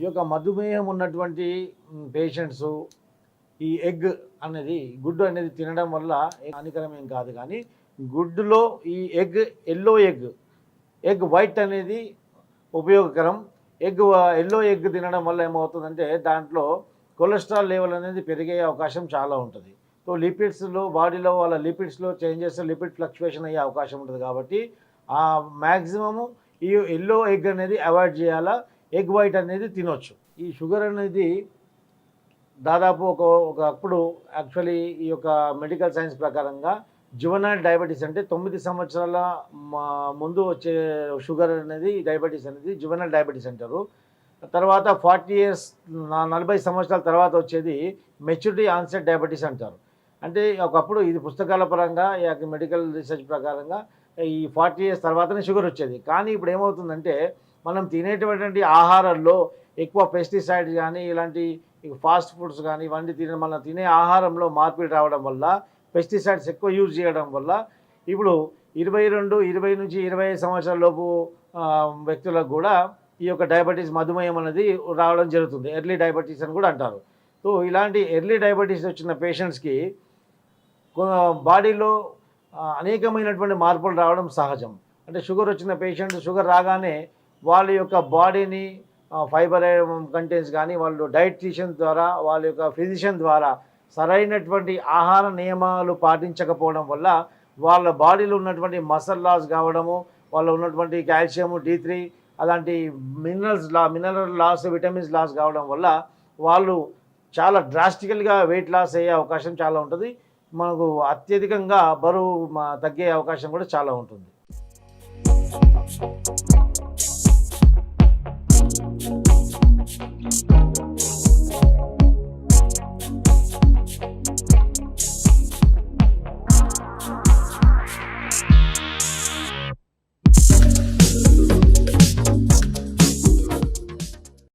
ఈ యొక్క మధుమేహం ఉన్నటువంటి పేషెంట్స్ ఈ ఎగ్ అనేది గుడ్డు అనేది తినడం వల్ల హానికరం ఏం కాదు. కానీ గుడ్డులో ఈ egg yellow egg egg white అనేది ఉపయోగకరం. ఎగ్ ఎల్లో ఎగ్ తినడం వల్ల ఏమవుతుందంటే దాంట్లో కొలెస్ట్రాల్ లెవెల్ అనేది పెరిగే అవకాశం చాలా ఉంటుంది. సో లిపిడ్స్లో బాడీలో వాళ్ళ లిపిడ్స్లో చేంజెస్ లిపిడ్ ఫ్లక్చువేషన్ అయ్యే అవకాశం ఉంటుంది. కాబట్టి మ్యాక్సిమము ఈ ఎల్లో ఎగ్ అనేది అవాయిడ్ చేయాలా? ఎగ్ వైట్ అనేది తినొచ్చు. ఈ షుగర్ అనేది దాదాపు ఒక ఒకప్పుడు యాక్చువల్లీ ఈ యొక్క మెడికల్ సైన్స్ ప్రకారంగా జువనైల్ డయాబెటీస్ అంటే తొమ్మిది సంవత్సరాల మా- ముందు వచ్చే షుగర్ అనేది డయాబెటీస్ అనేది జువనైల్ డయాబెటీస్ అంటారు. తర్వాత ఫార్టీ ఇయర్స్ నలభై సంవత్సరాల తర్వాత వచ్చేది మెచ్యూరిటీ ఆన్సెట్ డయాబెటీస్ అంటారు. అంటే ఒకప్పుడు ఇది పుస్తకాల పరంగా ఈ యొక్క మెడికల్ రీసెర్చ్ ప్రకారంగా ఈ ఫార్టీ ఇయర్స్ తర్వాతనే షుగర్ వచ్చేది. కానీ ఇప్పుడు ఏమవుతుందంటే మనం తినేటటువంటి ఆహారంలో ఎక్కువ పెస్టిసైడ్స్ కానీ ఇలాంటి ఫాస్ట్ ఫుడ్స్ కానీ ఇవన్నీ తిన మనం తినే ఆహారంలో మార్పిడి రావడం వల్ల పెస్టిసైడ్స్ ఎక్కువ యూజ్ చేయడం వల్ల ఇప్పుడు ఇరవై రెండు ఇరవై నుంచి ఇరవై సంవత్సరాల లోపు వ్యక్తులకు కూడా ఈ యొక్క డయాబెటీస్ మధుమేహం అనేది రావడం జరుగుతుంది. ఎర్లీ డయాబెటీస్ అని కూడా అంటారు. సో ఇలాంటి ఎర్లీ డయాబెటీస్ వచ్చిన పేషెంట్స్కి బాడీలో అనేకమైనటువంటి మార్పులు రావడం సహజం. అంటే షుగర్ వచ్చిన పేషెంట్ షుగర్ రాగానే వాళ్ళ యొక్క బాడీని ఫైబర్ కంటెంట్స్ కానీ వాళ్ళు డైటీషియన్ ద్వారా వాళ్ళ యొక్క ఫిజిషియన్ ద్వారా సరైనటువంటి ఆహార నియమాలు పాటించకపోవడం వల్ల వాళ్ళ బాడీలో ఉన్నటువంటి మసల్ లాస్ కావడము వాళ్ళు ఉన్నటువంటి కాల్షియము డి త్రీ అలాంటి మినరల్స్ లా మినరల్ లాస్ విటమిన్స్ లాస్ కావడం వల్ల వాళ్ళు చాలా డ్రాస్టికల్గా వెయిట్ లాస్ అయ్యే అవకాశం చాలా ఉంటుంది. మనకు అత్యధికంగా బరువు తగ్గే అవకాశం కూడా చాలా ఉంటుంది.